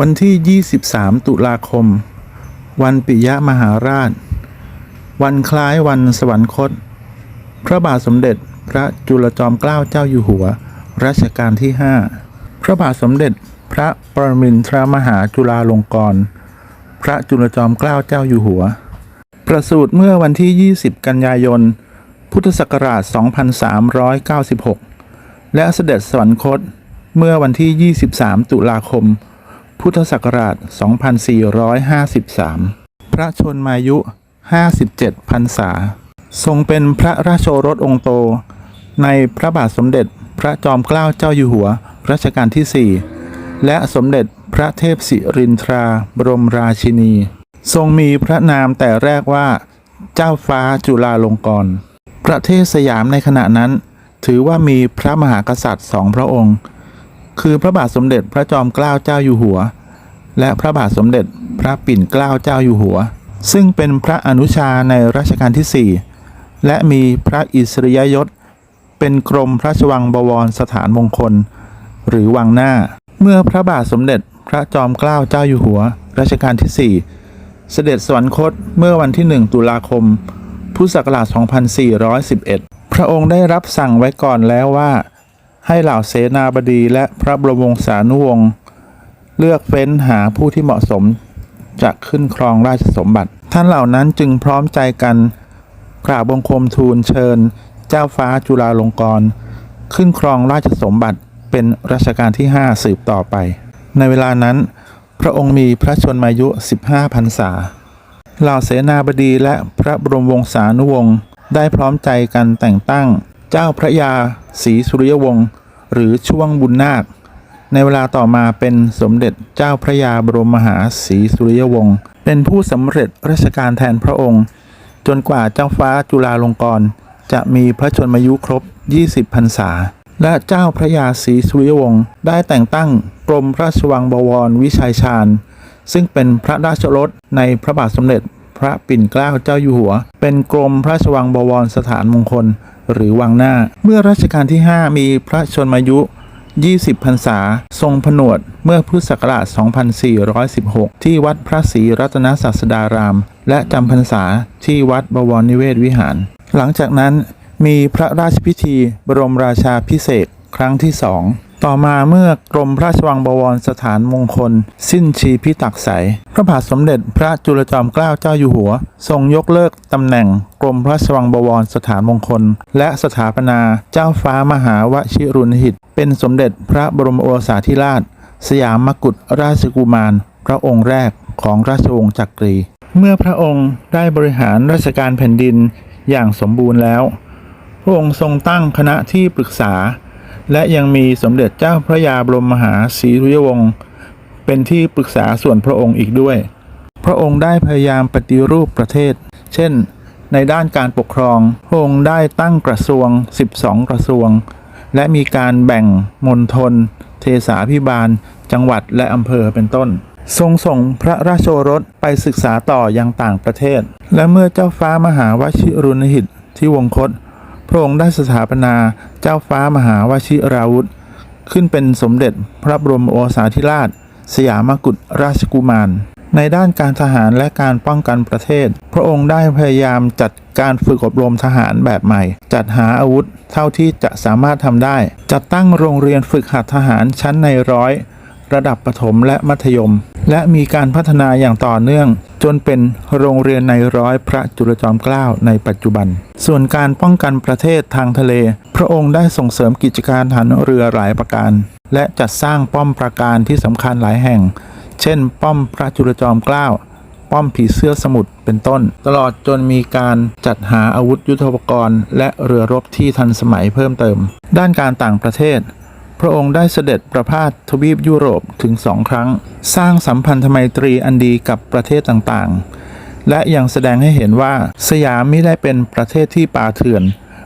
วันที่ 23 ตุลาคม วันปิยมหาราช วันคล้ายวันสวรรคต พระบาทสมเด็จพระจุลจอมเกล้าเจ้าอยู่หัว รัชกาลที่ 5 พระบาทสมเด็จพระปรมินทรมหาจุฬาลงกรณ์พระจุลจอมเกล้าเจ้าอยู่หัว ประสูติเมื่อวันที่ 20 กันยายน พุทธศักราช 2396 และเสด็จสวรรคตเมื่อวันที่ 23 ตุลาคม พุทธศักราช 2453 พระชนมายุ 57 พรรษา ทรงเป็นพระราชโอรสองค์โต ในพระบาทสมเด็จพระจอมเกล้าเจ้าอยู่หัว รัชกาลที่ 4 และสมเด็จพระเทพสิรินทรา บรมราชินี ทรงมีพระนามแต่แรกว่า เจ้าฟ้าจุฬาลงกรณ์ประเทศสยามในขณะนั้น ถือว่ามีพระมหากษัตริย์สองพระองค์ คือพระบาทสมเด็จพระจอมเกล้าเจ้าอยู่หัว และพระบาทสมเด็จพระปิ่นเกล้าเจ้าอยู่หัว ซึ่งเป็นพระอนุชาในรัชกาลที่ 4 และมีพระอิสริยยศ เป็นกรมพระชวังบวรสถานมงคล หรือวังหน้า เมื่อพระบาทสมเด็จพระจอมเกล้าเจ้าอยู่หัว รัชกาลที่ 4 เสด็จสวรรคตเมื่อวันที่ 1 ตุลาคม พุทธศักราช 2411 พระองค์ได้รับสั่งไว้ก่อนแล้วว่า ให้เหล่าเสนาบดีและพระบรมวงศานุวงศ์เลือกเฟ้นหาผู้ที่เหมาะสมจะขึ้นครองราชสมบัติ ท่านเหล่านั้นจึงพร้อมใจกันกราบบังคมทูลเชิญ เจ้าฟ้าจุฬาลงกรณ์ขึ้นครองราชสมบัติเป็นรัชกาลที่ 5 สืบต่อไป ในเวลานั้น พระองค์มีพระชนมายุ 15 พรรษา เหล่าเสนาบดีและพระบรมวงศานุวงศ์ได้พร้อมใจกันแต่งตั้ง เจ้าพระยาศรีสุริยวงศ์หรือช่วงบุญนาค ในเวลาต่อมาเป็นสมเด็จเจ้าพระยาบรมมหาศรีสุริยวงศ์เป็นผู้สำเร็จราชการแทนพระองค์ จนกว่าเจ้าฟ้าจุฬาลงกรณ์จะมีพระชนมายุครบ 20 พรรษา และเจ้าพระยาศรีสุริยวงศ์ได้แต่งตั้งกรมพระราชวังบวรวิชัยชาญ ซึ่งเป็นพระราชรถในพระบาทสมเด็จพระปิ่นเกล้าเจ้าอยู่หัว เป็นกรมพระราชวังบวรสถานมงคล หรือวังหน้า เมื่อรัชกาลที่ 5 มีพระชนมายุ 20 พรรษา ทรงผนวดเมื่อพุทธศักราช 2416 ที่วัดพระศรีรัตนศาสดาราม และจำพรรษาที่วัดบวรนิเวศวิหาร หลังจากนั้นมีพระราชพิธีบรมราชาพิเศษครั้งที่สอง ต่อมาเมื่อกรมพระราชวังบวรสถานมงคล สิ้นชีพิตักใสพระบาทสมเด็จพระจุลจอมเกล้าเจ้าอยู่หัว ทรงยกเลิกตำแหน่งกรมพระราชวังบวรสถานมงคล และสถาปนาเจ้าฟ้ามหาวชิรุณหิต เป็นสมเด็จพระบรมโอรสาธิราช สยามกุฎราชกุมาร พระองค์แรกของราชวงศ์จักรี เมื่อพระองค์ได้บริหารราชการแผ่นดินอย่างสมบูรณ์แล้ว พระองค์ทรงตั้งคณะที่ปรึกษา และยังมีสมเด็จเจ้าพระยาบรมมหาศรีรุยวงศ์เป็นที่ปรึกษาส่วนพระองค์อีกด้วย พระองค์ได้พยายามปฏิรูปประเทศ เช่น ในด้านการปกครอง พระองค์ได้ตั้งกระทรวง 12 กระทรวง และมีการแบ่งมณฑลเทสาพิบาล จังหวัดและอำเภอเป็นต้น ทรงส่งพระราชโอรสไปศึกษาต่อยังต่างประเทศ และเมื่อเจ้าฟ้ามหาวชิรุณหิตที่วงคต พระองค์ได้สถาปนา จ้าฟ้ามหาวชิราวุธ ขึ้นเป็นสมเด็จพระบรมโอรสาธิราช สยามกุฎราชกุมาร ในด้านการทหารและการป้องกันประเทศ พระองค์ได้พยายามจัดการฝึกอบรมทหารแบบใหม่ จัดหาอาวุธเท่าที่จะสามารถทำได้ จัดตั้งโรงเรียนฝึกหัดทหารชั้นในร้อย ระดับประถมและมัธยม และมีการพัฒนาอย่างต่อเนื่อง จนเป็นโรงเรียนในร้อยพระจุลจอมเกล้าในปัจจุบัน ส่วนการป้องกันประเทศทางทะเล พระองค์ได้ส่งเสริมกิจการฐานเรือหลายประการ และจัดสร้างป้อมปราการที่สำคัญหลายแห่ง เช่น ป้อมพระจุลจอมเกล้าป้อมผีเสื้อสมุทรเป็นต้น ตลอดจนมีการจัดหาอาวุธยุทโธปกรณ์ และเรือรบที่ทันสมัยเพิ่มเติม ด้านการต่างประเทศ พระองค์ได้เสด็จประพาสทวีปยุโรปถึงสองครั้ง สร้างสัมพันธไมตรีอันดีกับประเทศต่างๆ และยังแสดงให้เห็นว่าสยามไม่ได้เป็นประเทศที่ป่าเถื่อน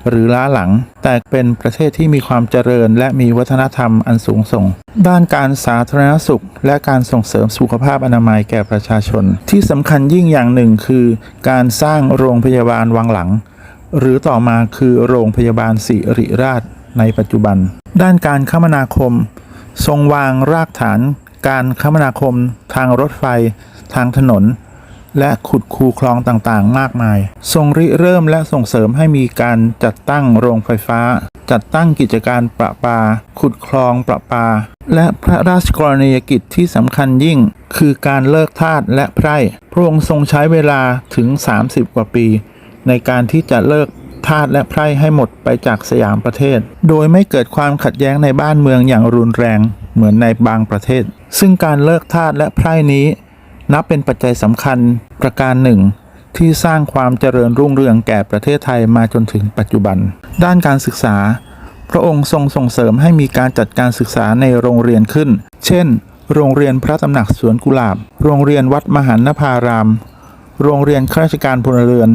หรือล้าหลัง แต่เป็นประเทศที่มีความเจริญ และมีวัฒนธรรมอันสูงส่ง ด้านการสาธารณสุข และการส่งเสริมสุขภาพอนามัยแก่ประชาชน ที่สำคัญยิ่งอย่างหนึ่งคือ การสร้างโรงพยาบาลวังหลัง หรือต่อมาคือโรงพยาบาลศิริราช ในปัจจุบัน ด้านการคมนาคม ทรงวางรากฐาน การคมนาคม ทางรถไฟ ทางถนน และขุดคูคลองต่างๆ มากมาย ทรงริเริ่มและส่งเสริมให้มีการจัดตั้งโรงไฟฟ้า จัดตั้งกิจการประปา ขุดคลองประปา และพระราชกรณียกิจที่สำคัญยิ่ง คือการเลิกทาสและไพร่ พระองค์ทรงใช้เวลาถึง 30 กว่าปี ในการที่จะเลิก ทาสและไพร่ให้หมดไปจากสยามประเทศ โดยไม่เกิดความขัดแย้งในบ้านเมืองอย่างรุนแรงเหมือนในบางประเทศ ซึ่งการเลิกทาสและไพร่นี้ นับเป็นปัจจัยสำคัญประการหนึ่ง ที่สร้างความเจริญรุ่งเรืองแก่ประเทศไทยมาจนถึงปัจจุบัน ด้านการศึกษา พระองค์ทรงส่งเสริมให้มีการจัดการศึกษาในโรงเรียนขึ้น เช่น โรงเรียนพระตำหนักสวนกุหลาบ โรงเรียนวัดมหันนภาราม โรงเรียนข้าราชการพลเรือน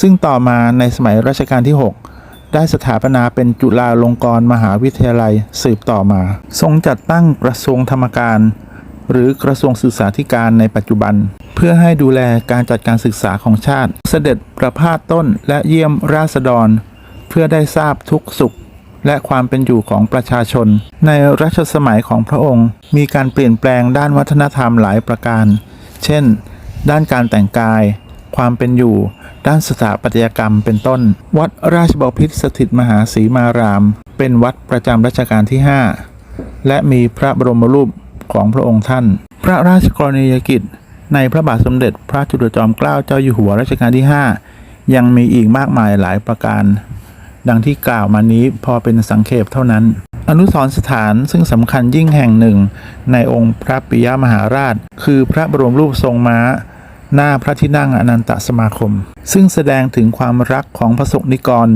ซึ่งต่อมาในสมัยรัชกาลที่ 6 ได้สถาปนาเป็นจุฬาลงกรณ์มหาวิทยาลัยสืบต่อมา ทรงจัดตั้งกระทรวงธรรมการ หรือกระทรวงศึกษาธิการในปัจจุบัน เพื่อให้ดูแลการจัดการศึกษาของชาติ เสด็จประพาสต้นและเยี่ยมราษฎร เพื่อได้ทราบทุกสุขและความเป็นอยู่ของประชาชน ในรัชสมัยของพระองค์ มีการเปลี่ยนแปลงด้านวัฒนธรรมหลายประการ เช่น ด้านการแต่งกาย ความเป็นอยู่ ด้านสถาปัตยกรรมเป็นต้น วัดราชบพิตรสถิตมหาศรีมาราม เป็นวัดประจำรัชกาลที่ 5 และมีพระบรมรูปของพระองค์ท่าน พระราชกรณียกิจ ในพระบาทสมเด็จพระจุลจอมเกล้าเจ้าอยู่หัวรัชกาลที่ 5 ยังมีอีกมากมายหลายประการ ดังที่กล่าวมานี้พอเป็นสังเขปเท่านั้น อนุสรสถานซึ่งสำคัญยิ่งแห่งหนึ่ง ในองค์พระปิยมหาราช คือพระบรมรูปทรงม้า หน้าพระที่นั่งอนันตสมาคม ซึ่งแสดงถึงความรักของพระสงฆ์นิกร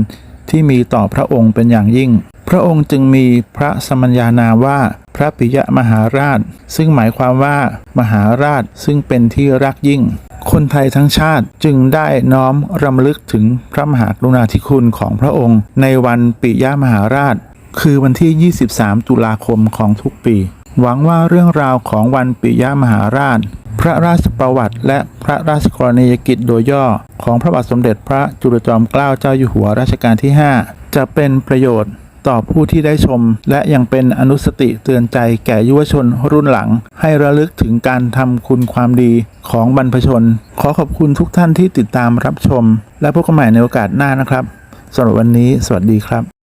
ที่มีต่อพระองค์เป็นอย่างยิ่ง พระองค์จึงมีพระสมัญญานาว่าพระปิยมหาราช ซึ่งหมายความว่ามหาราชซึ่งเป็นที่รักยิ่ง คนไทยทั้งชาติจึงได้น้อมรำลึกถึงพระมหากรุณาธิคุณของพระองค์ ในวันปิยมหาราช คือวันที่ 23 ตุลาคมของทุกปี หวังว่าเรื่องราวของวันปิยมหาราช พระราชประวัติ และพระราชกรณียกิจโดยย่อ ของพระบาทสมเด็จพระจุลจอมเกล้าเจ้าอยู่หัวรัชกาลที่ 5 จะเป็นประโยชน์ต่อผู้ที่ได้ชม และยังเป็นอนุสติเตือนใจแก่ยุวชนรุ่นหลัง ให้ระลึกถึงการทำคุณความดีของบรรพชน ขอขอบคุณทุกท่านที่ติดตามรับชม และพบกันใหม่ในโอกาสหน้านะครับสำหรับวันนี้ สวัสดีครับ